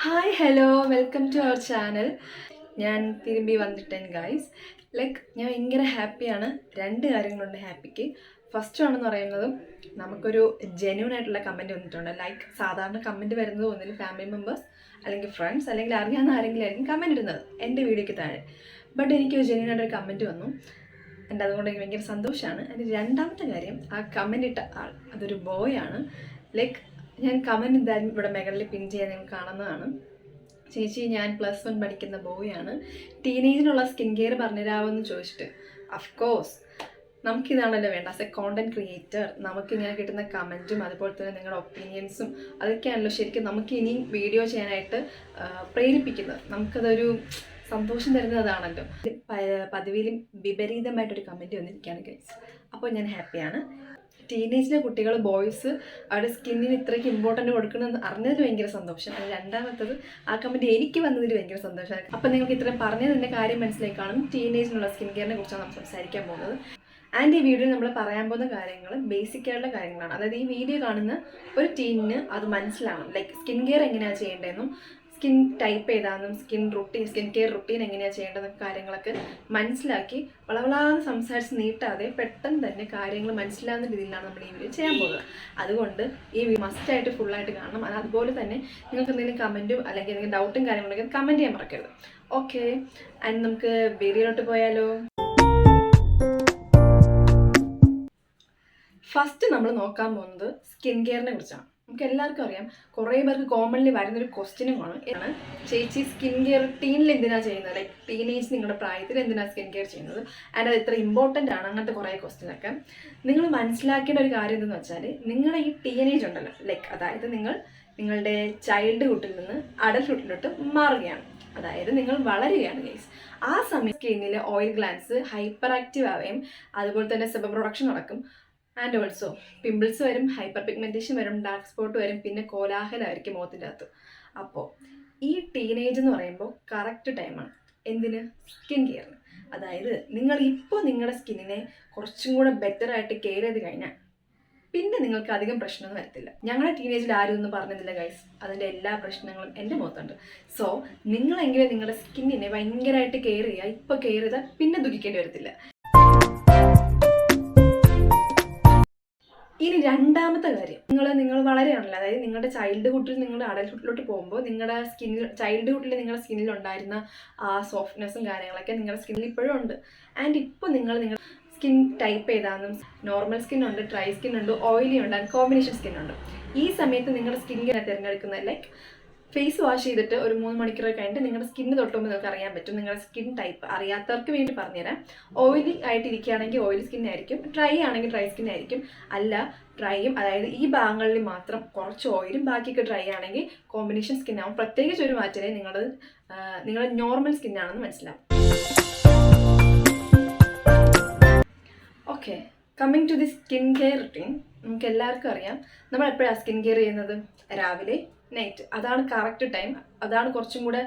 Hi hello welcome to our channel ഞാൻ തിരുമ്പി വന്നിട്ടേൻ guys like ഞാൻ ഭയങ്കര ഹാപ്പിയാണ് രണ്ട് കാര്യങ്ങളുണ്ട് ഹാപ്പിക്ക് ഫസ്റ്റ് ആണെന്ന് പറയുന്നത് നമുക്കൊരു ജെന്യൂൺ ആയിട്ടുള്ള കമന്റ് വന്നിട്ടുണ്ട്. ലൈക്ക് സാധാരണ കമന്റ് വരുന്നത് ഒന്നിൽ ഫാമിലി മെമ്പേഴ്സ് അല്ലെങ്കിൽ ഫ്രണ്ട്സ് അല്ലെങ്കിൽ അറിയാവുന്ന ആരെങ്കിലും ആയിരിക്കും കമന്റ് ഇടുന്നത് എന്റെ വീഡിയോയ്ക്ക് താഴെ. ബട്ട് എനിക്ക് ഒരു ജെന്യൂൺ ആയിട്ടൊരു കമന്റ് വന്നു. എന്റെ അതുകൊണ്ട് എനിക്ക് ഭയങ്കര സന്തോഷമാണ് എന്റെ രണ്ടാമത്തെ കാര്യം ആ കമന്റ് ഇട്ട ആൾ അതൊരു ബോയ് ആണ്. ലൈക്ക് ഞാൻ കമന്റ് എന്തായാലും ഇവിടെ മേഖലയിൽ പിൻ ചെയ്യാൻ നിങ്ങൾ കാണുന്നതാണ്. ചേച്ചി ഞാൻ പ്ലസ് വൺ പഠിക്കുന്ന ബോയാണ് ടീനേജിനുള്ള സ്കിൻ കെയർ പറഞ്ഞുതരാമെന്ന് ചോദിച്ചിട്ട്. അഫ്കോഴ്സ് നമുക്കിതാണല്ലോ വേണ്ട ആസ് എ കോണ്ടന്റ് ക്രിയേറ്റർ നമുക്കിങ്ങനെ കിട്ടുന്ന കമന്റും അതുപോലെ തന്നെ നിങ്ങളുടെ ഒപ്പീനിയൻസും അതൊക്കെയാണല്ലോ ശരിക്കും നമുക്ക് ഇനിയും വീഡിയോ ചെയ്യാനായിട്ട് പ്രേരിപ്പിക്കുന്നത്. നമുക്കതൊരു സന്തോഷം തരുന്നതാണല്ലോ. പതിവിലും വിപരീതമായിട്ടൊരു കമന്റ് വന്നിരിക്കുകയാണ് ഗൈസ് അപ്പോൾ ഞാൻ ഹാപ്പിയാണ് ടീനേജിലെ കുട്ടികൾ ബോയ്സ് അവരുടെ സ്കിന്നിന് ഇത്രയ്ക്ക് ഇമ്പോർട്ടന്റ് കൊടുക്കണമെന്ന് അറിഞ്ഞതിൽ ഭയങ്കര സന്തോഷം. അത് രണ്ടാമത്തത് ആ കമന്റ് എനിക്ക് വന്നതിൽ ഭയങ്കര സന്തോഷമാണ് അപ്പം നിങ്ങൾക്ക് ഇത്രയും പറഞ്ഞതിന്റെ കാര്യം മനസ്സിലായി കാണും ടീനേജിനുള്ള സ്കിൻ കെയറിനെ കുറിച്ചാണ് നമ്മൾ സംസാരിക്കാൻ പോകുന്നത്. ആൻഡ് ഈ വീഡിയോയിൽ നമ്മൾ പറയാൻ പോകുന്ന കാര്യങ്ങൾ ബേസിക് ആയിട്ടുള്ള കാര്യങ്ങളാണ്. അതായത് ഈ വീഡിയോ കാണുന്ന ഒരു ടീനിന് അത് മനസ്സിലാവണം. ലൈക്ക് സ്കിൻ കെയർ എങ്ങനെയാണ് ചെയ്യേണ്ടതെന്നും skin type ഏതാണെന്നും skin routine skin care routine എങ്ങനെയാണ് ചെയ്യേണ്ടതെന്ന കാര്യങ്ങളൊക്കെ മനസ്സിലാക്കി വളവളാന്ന് സംസാരിച്ച് നീട്ടാതെ പെട്ടെന്ന് തന്നെ കാര്യങ്ങൾ മനസ്സിലാവുന്ന രീതിയിലാണ് നമ്മൾ ഈ വീഡിയോ ചെയ്യാൻ പോകുന്നത് അതുകൊണ്ട് ഈ മസ്റ്റായിട്ട് ഫുള്ളായിട്ട് കാണണം. അത് അതുപോലെ തന്നെ നിങ്ങൾക്ക് എന്തെങ്കിലും കമന്റും അല്ലെങ്കിൽ എന്തെങ്കിലും ഡൗട്ടും കാര്യങ്ങളൊക്കെ കമന്റ് ചെയ്യാൻ മറക്കരുത്. ഓക്കെ ആൻഡ് നമുക്ക് വീഡിയോയിലോട്ട് പോയാലോ? ഫസ്റ്റ് നമ്മൾ നോക്കാൻ പോകുന്നത് സ്കിൻ കെയറിനെ കുറിച്ചാണ്. നമുക്ക് എല്ലാവർക്കും അറിയാം. കുറേ പേർക്ക് കോമൺലി വരുന്നൊരു ക്വസ്റ്റ്യനും ആണ് ആണ് ചേച്ചി സ്കിൻ കെയർ ടീനിൽ എന്തിനാണ് ചെയ്യുന്നത്? ലൈക് ടീനേജ് നിങ്ങളുടെ പ്രായത്തിൽ എന്തിനാണ് സ്കിൻ കെയർ ചെയ്യുന്നത്? ആൻഡ് അത് എത്ര ഇമ്പോർട്ടന്റ് ആണ്. അങ്ങനത്തെ കുറേ ക്വസ്റ്റ്യനൊക്കെ നിങ്ങൾ മനസ്സിലാക്കേണ്ട ഒരു കാര്യം എന്തെന്ന് വെച്ചാൽ നിങ്ങളുടെ ഈ ടീനേജ് ഉണ്ടല്ലോ. ലൈക്ക് അതായത് നിങ്ങൾ നിങ്ങളുടെ ചൈൽഡ്ഹുഡിൽ നിന്ന് അഡൽഹുഡിലോട്ട് മാറുകയാണ്. അതായത് നിങ്ങൾ വളരുകയാണ് ഗൈസ് ആ സമയം സ്കിന്നിലെ ഓയിൽ ഗ്ലാൻസ് ഹൈപ്പർ ആക്റ്റീവ് ആവുകയും അതുപോലെ തന്നെ സെബ പ്രൊഡക്ഷൻ നടക്കും. ആൻഡ് ഓൾസോ പിമ്പിൾസ് വരും ഹൈപ്പർ പിഗ്മെന്റേഷൻ വരും ഡാർക്ക് സ്പോട്ട് വരും പിന്നെ കോലാഹലമായിരിക്കും മുഖത്തിന്റെ അകത്ത്. അപ്പോൾ ഈ ടീനേജ് എന്ന് പറയുമ്പോൾ കറക്റ്റ് ടൈമാണ് എന്തിന്? സ്കിൻ കെയറിന് അതായത് നിങ്ങൾ ഇപ്പോൾ നിങ്ങളുടെ സ്കിന്നിനെ കുറച്ചും കൂടെ ബെറ്ററായിട്ട് കെയർ ചെയ്ത് കഴിഞ്ഞാൽ പിന്നെ നിങ്ങൾക്ക് അധികം പ്രശ്നമൊന്നും വരത്തില്ല. ഞങ്ങളുടെ ടീനേജിൽ ആരും ഒന്നും പറഞ്ഞില്ല ഗൈസ് അതിന്റെ എല്ലാ പ്രശ്നങ്ങളും എന്റെ മുഖത്തുണ്ട്. സോ നിങ്ങളെങ്കിലും നിങ്ങളുടെ സ്കിന്നിനെ ഭയങ്കരമായിട്ട് കെയർ ചെയ്യുക. ഇപ്പോൾ കെയർ ചെയ്താൽ പിന്നെ ദുഃഖിക്കേണ്ടി വരത്തില്ല. ഇനി രണ്ടാമത്തെ കാര്യം. നിങ്ങൾ നിങ്ങൾ വളരെയാണല്ലോ. അതായത് നിങ്ങളുടെ ചൈൽഡ്ഹുഡിൽ നിങ്ങളുടെ അഡൽഹുഡിലോട്ട് പോകുമ്പോൾ നിങ്ങളുടെ സ്കിന്നിൽ ചൈൽഡ്ഹുഡിൽ നിങ്ങളുടെ സ്കിന്നിൽ ഉണ്ടായിരുന്ന ആ സോഫ്റ്റ്നെസ്സും കാര്യങ്ങളൊക്കെ നിങ്ങളുടെ സ്കിന്നിൽ ഇപ്പോഴും ഉണ്ട്. ആൻഡ് ഇപ്പോൾ നിങ്ങൾ നിങ്ങൾ സ്കിൻ ടൈപ്പ് ഏതാണെന്നും നോർമൽ സ്കിൻ ഉണ്ട് ഡ്രൈ സ്കിൻ ഉണ്ട് ഓയിലി ഉണ്ട് ആൻഡ് കോമ്പിനേഷൻ സ്കിൻ ഉണ്ട്. ഈ സമയത്ത് നിങ്ങളുടെ സ്കിന്നിനെ തിരഞ്ഞെടുക്കുന്നത് ലൈക്ക് ഫേസ് വാഷ് ചെയ്തിട്ട് ഒരു മൂന്ന് മണിക്കൂർ കഴിഞ്ഞിട്ട് നിങ്ങളുടെ സ്കിന്ന് തൊട്ടുമ്പോൾ നിങ്ങൾക്ക് അറിയാൻ പറ്റും. നിങ്ങളുടെ സ്കിൻ ടൈപ്പ് അറിയാത്തവർക്ക് വേണ്ടി പറഞ്ഞുതരാം. ഓയിലി ആയിട്ട് ഇരിക്കുകയാണെങ്കിൽ ഓയിൽ സ്കിൻ ആയിരിക്കും. ഡ്രൈ ആണെങ്കിൽ ഡ്രൈ സ്കിൻ ആയിരിക്കും. അല്ല ഡ്രൈയും അതായത് ഈ ഭാഗങ്ങളിൽ മാത്രം കുറച്ച് ഓയിലും ബാക്കിയൊക്കെ ഡ്രൈ ആണെങ്കിൽ കോമ്പിനേഷൻ സ്കിൻ ആവും. പ്രത്യേകിച്ച് ഒരു മാറ്റമേ നിങ്ങളുടെ നിങ്ങളുടെ നോർമൽ സ്കിൻ ആണെന്ന് മനസ്സിലാവും. Okay coming to the skin care routine നമുക്ക് എല്ലാവർക്കും അറിയാം. നമ്മൾ എപ്പോഴാണ് സ്കിൻ കെയർ ചെയ്യുന്നത്? രാവിലെ നൈറ്റ് അതാണ് കറക്റ്റ് ടൈം അതാണ് കുറച്ചും കൂടെ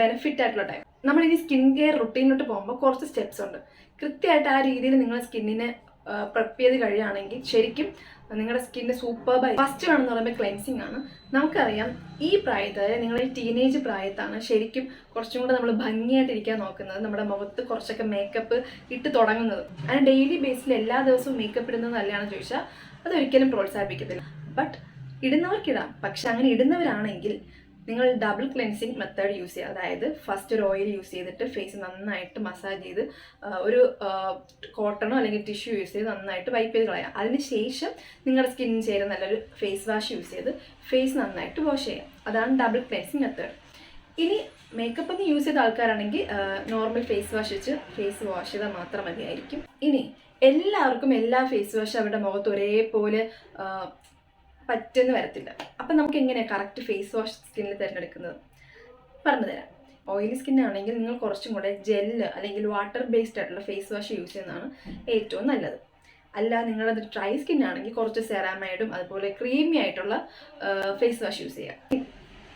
ബെനിഫിറ്റ് ആയിട്ടുള്ള ടൈം നമ്മൾ ഇനി സ്കിൻ കെയർ റുട്ടീനിലോട്ട് പോകുമ്പോൾ കുറച്ച് സ്റ്റെപ്സ് ഉണ്ട്. കൃത്യമായിട്ട് ആ രീതിയിൽ നിങ്ങൾ സ്കിന്നിനെ പ്രെപ്പ് ചെയ്ത് കഴിയുകയാണെങ്കിൽ ശരിക്കും നിങ്ങളുടെ സ്കിന്നിന്റെ സൂപ്പർബായി ഫസ്റ്റ് വേണമെന്ന് പറയുമ്പോൾ ക്ലെൻസിങ് ആണ്. നമുക്കറിയാം ഈ പ്രായത്തിൽ നിങ്ങളുടെ ടീനേജ് പ്രായത്താണ് ശരിക്കും കുറച്ചും കൂടെ നമ്മൾ ഭംഗിയായിട്ടിരിക്കാൻ നോക്കുന്നത്. നമ്മുടെ മുഖത്ത് കുറച്ചൊക്കെ മേക്കപ്പ് ഇട്ട് തുടങ്ങുന്നത്. അങ്ങനെ ഡെയിലി ബേസിൽ എല്ലാ ദിവസവും മേക്കപ്പ് ഇടുന്നത് നല്ലതാണെന്ന് ചോദിച്ചാൽ അതൊരിക്കലും പ്രോത്സാഹിപ്പിക്കത്തില്ല. ബട്ട് ഇടുന്നവർക്കിടാം. പക്ഷെ അങ്ങനെ ഇടുന്നവരാണെങ്കിൽ നിങ്ങൾ ഡബിൾ ക്ലെൻസിങ് മെത്തേഡ് യൂസ് ചെയ്യുക. അതായത് ഫസ്റ്റ് ഒരു ഓയിൽ യൂസ് ചെയ്തിട്ട് ഫേസ് നന്നായിട്ട് മസാജ് ചെയ്ത് ഒരു കോട്ടണോ അല്ലെങ്കിൽ ടിഷ്യൂ യൂസ് ചെയ്ത് നന്നായിട്ട് വൈപ്പ് ചെയ്ത് കളയാം അതിനുശേഷം നിങ്ങളുടെ സ്കിന്നിന് ചേരുന്ന നല്ലൊരു ഫേസ് വാഷ് യൂസ് ചെയ്ത് ഫേസ് നന്നായിട്ട് വാഷ് ചെയ്യാം അതാണ് ഡബിൾ ക്ലെൻസിങ് മെത്തേഡ് ഇനി മേക്കപ്പ് ഒക്കെ യൂസ് ചെയ്ത ആൾക്കാരാണെങ്കിൽ നോർമൽ ഫേസ് വാഷ് വെച്ച് ഫേസ് വാഷ് ചെയ്താൽ മാത്രം മതിയായിരിക്കും. ഇനി എല്ലാവർക്കും എല്ലാ ഫേസ് വാഷും അവരുടെ മുഖത്ത് ഒരേപോലെ ആ, പറ്റുന്ന വരത്തില്ല. അപ്പം നമുക്ക് എങ്ങനെയാണ് കറക്റ്റ് ഫേസ് വാഷ് സ്കിന്നിൽ തിരഞ്ഞെടുക്കുന്നത്? പറഞ്ഞുതരാം ഓയിലി ആണെങ്കിൽ നിങ്ങൾ കുറച്ചും കൂടെ ജെല്ല് അല്ലെങ്കിൽ വാട്ടർ ബേസ്ഡ് ആയിട്ടുള്ള ഫേസ് വാഷ് യൂസ് ചെയ്യുന്നതാണ് ഏറ്റവും നല്ലത്. അല്ല നിങ്ങളത് ഡ്രൈ സ്കിൻ ആണെങ്കിൽ കുറച്ച് സെറാമൈഡും അതുപോലെ ക്രീമി ആയിട്ടുള്ള ഫേസ് വാഷ് യൂസ് ചെയ്യുക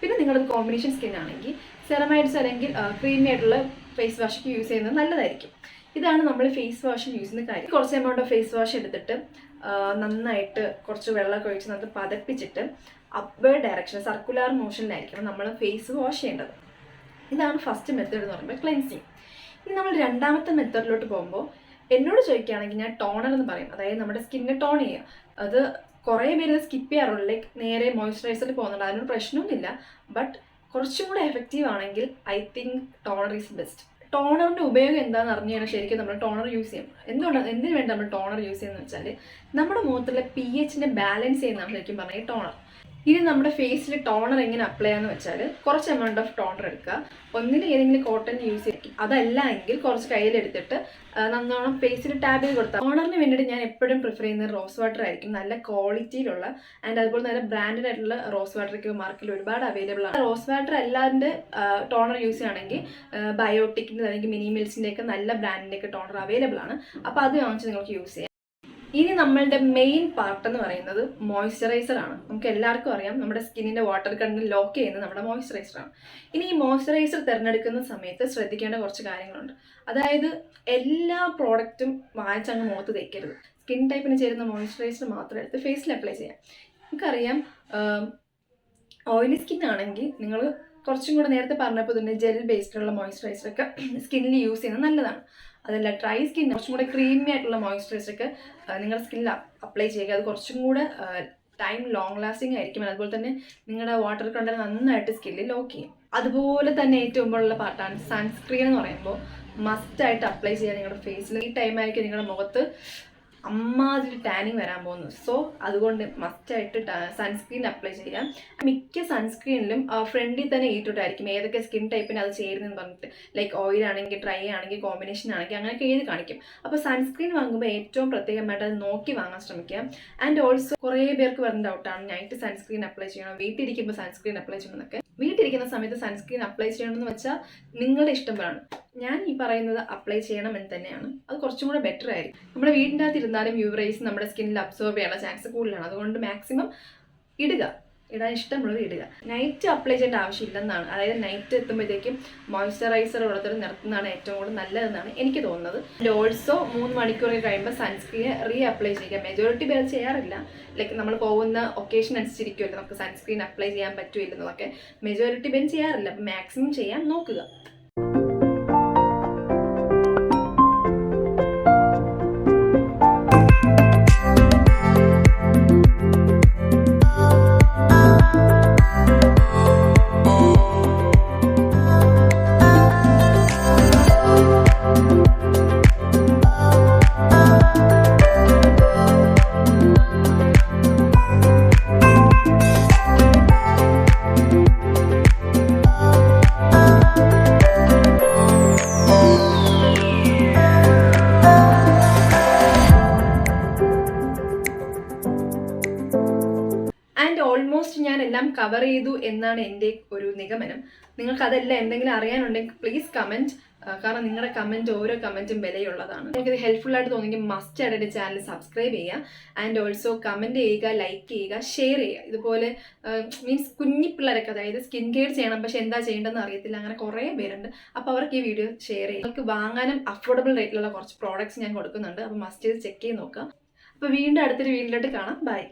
പിന്നെ നിങ്ങളത് കോമ്പിനേഷൻ സ്കിൻ ആണെങ്കിൽ സെറമൈഡ്സ് അല്ലെങ്കിൽ ക്രീമി ആയിട്ടുള്ള ഫേസ് വാഷ് യൂസ് ചെയ്യുന്നത് നല്ലതായിരിക്കും. ഇതാണ് നമ്മൾ ഫേസ് വാഷിൽ യൂസ് ചെയ്യുന്ന കാര്യം. കുറച്ച് എമൗണ്ട് ഓഫ് ഫേസ് വാഷ് എടുത്തിട്ട് നന്നായിട്ട് കുറച്ച് വെള്ളമൊക്കെ ഒഴിച്ച് നമുക്ക് പതപ്പിച്ചിട്ട് അപ്വേർഡ് ഡയറക്ഷൻ സർക്കുലർ മോഷനിലായിരിക്കണം നമ്മൾ ഫേസ് വാഷ് ചെയ്യേണ്ടത്. ഇതാണ് ഫസ്റ്റ് മെത്തേഡ് എന്ന് പറയുമ്പോൾ ക്ലെൻസിങ് ഇനി നമ്മൾ രണ്ടാമത്തെ മെത്തേഡിലോട്ട് പോകുമ്പോൾ എന്നോട് ചോദിക്കുകയാണെങ്കിൽ ഞാൻ ടോണർ എന്ന് പറയും. അതായത് നമ്മുടെ സ്കിന്നെ ടോൺ ചെയ്യുക. അത് കുറേ പേര് സ്കിപ്പ് ചെയ്യാറുള്ളൂ ലൈക്ക് നേരെ മോയ്സ്ചറൈസറിൽ പോകുന്നുണ്ട്. അതിനൊരു പ്രശ്നമൊന്നുമില്ല ബട്ട് കുറച്ചും കൂടെ എഫക്റ്റീവ് ആണെങ്കിൽ I think toner is best ടോണറിന്റെ ഉപയോഗം എന്താണെന്ന് അറിഞ്ഞു കഴിഞ്ഞാൽ ശരിക്കും നമ്മൾ ടോണർ യൂസ് ചെയ്യും. എന്തുകൊണ്ടാണ് എന്തിനു വേണ്ടി നമ്മൾ ടോണർ യൂസ് ചെയ്യുന്നത് വെച്ചാൽ നമ്മുടെ മുഖത്തുള്ള പി എച്ചിനെ ബാലൻസ് ചെയ്യുന്നതാണ് ശരിക്കും പറഞ്ഞാൽ ടോണർ. ഇനി നമ്മുടെ ഫേസിൽ ടോണർ എങ്ങനെ അപ്ലൈ ചെയ്യാന്ന് വെച്ചാൽ കുറച്ച് എമൗണ്ട് ഓഫ് ടോണർ എടുക്കുക. ഒന്നിന് ഏതെങ്കിലും കോട്ടൺ യൂസ് ചെയ്യും അതല്ല എങ്കിൽ കുറച്ച് കയ്യിലെടുത്തിട്ട് നന്നോണം ഫേസിൽ ടാബ് ചെയ്ത് കൊടുത്താൽ ടോണറിന് വേണ്ടിയിട്ട് ഞാൻ എപ്പോഴും പ്രിഫർ ചെയ്യുന്നത് റോസ് വാട്ടർ ആയിരിക്കും. നല്ല ക്വാളിറ്റിയിലുള്ള ആൻഡ് അതുപോലെ നല്ല ബ്രാൻഡഡ് ആയിട്ടുള്ള റോസ് വാട്ടർക്ക് മാർക്കറ്റിൽ ഒരുപാട് അവൈലബിൾ ആണ്. റോസ് വാട്ടർ അല്ലാണ്ട് ടോണർ യൂസ് ചെയ്യുകയാണെങ്കിൽ ബയോട്ടിക്കിന്റെ അല്ലെങ്കിൽ മിനിമിൽസിന്റെ ഒക്കെ നല്ല ബ്രാൻഡിന്റെ ഒക്കെ ടോണർ അവൈലബിൾ ആണ്. അപ്പോൾ അത് വാങ്ങിച്ച് നിങ്ങൾക്ക് യൂസ് ചെയ്യാം. ഇനി നമ്മളുടെ മെയിൻ പാർട്ട് എന്ന് പറയുന്നത് മോയ്സ്ചറൈസർ ആണ്. നമുക്ക് എല്ലാവർക്കും അറിയാം നമ്മുടെ സ്കിന്നിന്റെ വാട്ടർ കണ്ടന്റ് ലോക്ക് ചെയ്യുന്നത് നമ്മുടെ മോയ്സ്ചറൈസർ ആണ്. ഇനി ഈ മോയ്സ്ചറൈസർ തിരഞ്ഞെടുക്കുന്ന സമയത്ത് ശ്രദ്ധിക്കേണ്ട കുറച്ച് കാര്യങ്ങളുണ്ട്. അതായത് എല്ലാ പ്രോഡക്റ്റും വാങ്ങിച്ചങ്ങ് മുഖത്ത് തേക്കരുത്. സ്കിൻ ടൈപ്പിന് ചേരുന്ന മോയ്സ്ചറൈസർ മാത്രം എടുത്ത് ഫേസിൽ അപ്ലൈ ചെയ്യാം. നമുക്കറിയാം ഓയിലി സ്കിൻ ആണെങ്കിൽ നിങ്ങൾ കുറച്ചും കൂടെ നേരത്തെ പറഞ്ഞപ്പോൾ തന്നെ ജെൽ ബേസ്ഡുള്ള മോയ്സ്ചറൈസർ ഒക്കെ സ്കിന്നിൽ യൂസ് ചെയ്യുന്നത് നല്ലതാണ്. അതല്ല ഡ്രൈ സ്കിൻ കുറച്ചും കൂടെ ക്രീമി ആയിട്ടുള്ള മോയ്സ്ചറൈസർ ഒക്കെ നിങ്ങളുടെ സ്കിന്നിൽ അപ്ലൈ ചെയ്യുക. അത് കുറച്ചും കൂടെ ടൈം ലോങ് ലാസ്റ്റിംഗ് ആയിരിക്കും. അതുപോലെ തന്നെ നിങ്ങളുടെ വാട്ടർ കണ്ടർ നന്നായിട്ട് സ്കിന്നിൽ ലോക്ക് ചെയ്യും. അതുപോലെ തന്നെ ഏറ്റവും മുമ്പുള്ള പാർട്ടാണ് സൺസ്ക്രീൻ എന്ന് പറയുമ്പോൾ മസ്റ്റായിട്ട് അപ്ലൈ ചെയ്യുക നിങ്ങളുടെ ഫേസിൽ ഈ ടൈമായിരിക്കും നിങ്ങളുടെ മുഖത്ത് അമ്മാതിരി ടാനിങ് വരാൻ പോകുന്നു. സോ അതുകൊണ്ട് മസ്റ്റായിട്ട് സൺസ്ക്രീൻ അപ്ലൈ ചെയ്യാം മിക്ക സൺസ്ക്രീനിലും ഫ്രണ്ടിൽ തന്നെ ഈട്ടിട്ടായിരിക്കും ഏതൊക്കെ സ്കിൻ ടൈപ്പിന് അത് ചേരുന്നതെന്ന് പറഞ്ഞിട്ട്. ലൈക്ക് ഓയിൽ ആണെങ്കിൽ ഡ്രൈ ആണെങ്കിൽ കോമ്പിനേഷൻ ആണെങ്കിൽ അങ്ങനെയൊക്കെ എഴുതി കാണിക്കും. അപ്പോൾ സൺസ്ക്രീൻ വാങ്ങുമ്പോൾ ഏറ്റവും പ്രത്യേകമായിട്ട് അത് നോക്കി വാങ്ങാൻ ശ്രമിക്കുക. ആൻഡ് ഓൾസോ കുറേ പേർക്ക് വരുന്ന ഡൗട്ടാണ് നൈറ്റ് സൺസ്ക്രീൻ അപ്ലൈ ചെയ്യണം? വീട്ടിലിരിക്കുമ്പോൾ സൺസ്ക്രീൻ അപ്ലൈ ചെയ്യണം എന്നൊക്കെ. വീട്ടിലിരിക്കുന്ന സമയത്ത് സൺസ്ക്രീൻ അപ്ലൈ ചെയ്യണമെന്ന് വെച്ചാൽ നിങ്ങളുടെ ഇഷ്ടമാണ് ഞാൻ ഈ പറയുന്നത് അപ്ലൈ ചെയ്യണം എന്ന് തന്നെയാണ്. അത് കുറച്ചും കൂടെ ബെറ്റർ ആയിരിക്കും. നമ്മുടെ വീടിന്റെ അകത്ത് ഇരുന്നാലും യു റേസ് നമ്മുടെ സ്കിന്നിൽ അബ്സോർബ് ചെയ്യാനുള്ള ചാൻസ് കൂടുതലാണ്. അതുകൊണ്ട് മാക്സിമം ഇടുക. ഇടാൻ ഇഷ്ടമുള്ളത് ഇടുക. നൈറ്റ് അപ്ലൈ ചെയ്യേണ്ട ആവശ്യമില്ലെന്നാണ്. അതായത് നൈറ്റ് എത്തുമ്പോഴത്തേക്കും മോയ്സ്ചറൈസർ ഉള്ളതൊരു നിർത്തുന്നതാണ് ഏറ്റവും കൂടുതൽ നല്ലതെന്നാണ് എനിക്ക് തോന്നുന്നത്. ആൻഡ് ഓൾസോ മൂന്ന് മണിക്കൂർ കഴിയുമ്പോൾ സൺസ്ക്രീൻ റീ അപ്ലൈ ചെയ്യുക. മെജോറിറ്റി പേർ ചെയ്യാറില്ല. ലൈക്ക് നമ്മൾ പോകുന്ന ഒക്കേഷൻ അനുസരിച്ചിരിക്കുമല്ലോ നമുക്ക് സൺസ്ക്രീൻ അപ്ലൈ ചെയ്യാൻ പറ്റുമില്ലെന്നതൊക്കെ മെജോറിറ്റി പേര് ചെയ്യാറില്ല. മാക്സിമം ചെയ്യാൻ നോക്കുക. ഓൾമോസ്റ്റ് ഞാൻ എല്ലാം കവർ ചെയ്തു എന്നാണ് എന്റെ ഒരു നിഗമനം. നിങ്ങൾക്ക് അതെല്ലാം എന്തെങ്കിലും അറിയാനുണ്ടെങ്കിൽ പ്ലീസ് കമന്റ് കാരണം നിങ്ങളുടെ കമന്റ് ഓരോ കമന്റും വിലയുള്ളതാണ്. നിങ്ങൾക്ക് ഇത് ഹെൽപ്ഫുൾ ആയിട്ട് തോന്നിയെങ്കിൽ മസ്റ്റ് ആയിട്ട് ചാനൽ സബ്സ്ക്രൈബ് ചെയ്യുക. ആൻഡ് ഓൾസോ കമന്റ് ചെയ്യുക ലൈക്ക് ചെയ്യുക ഷെയർ ചെയ്യുക. ഇതുപോലെ മീൻസ് കുഞ്ഞി പിള്ളേരൊക്കെ അതായത് സ്കിൻ കെയർ ചെയ്യണം പക്ഷെ എന്താ ചെയ്യേണ്ടതെന്ന് അറിയത്തില്ല. അങ്ങനെ കുറേ പേരുണ്ട്. അപ്പോൾ അവർക്ക് ഈ വീഡിയോ ഷെയർ ചെയ്യുക. നിങ്ങൾക്ക് വാങ്ങാനും അഫോർഡബിൾ റേറ്റിലുള്ള കുറച്ച് പ്രോഡക്റ്റ്സ് ഞാൻ കൊടുക്കുന്നുണ്ട്. അപ്പോൾ മസ്റ്റ് ചെയ്ത് ചെക്ക് ചെയ്ത് നോക്കുക. അപ്പോൾ വീണ്ടും അടുത്തൊരു വീഡിയോയിലോട്ട് കാണാം. ബൈ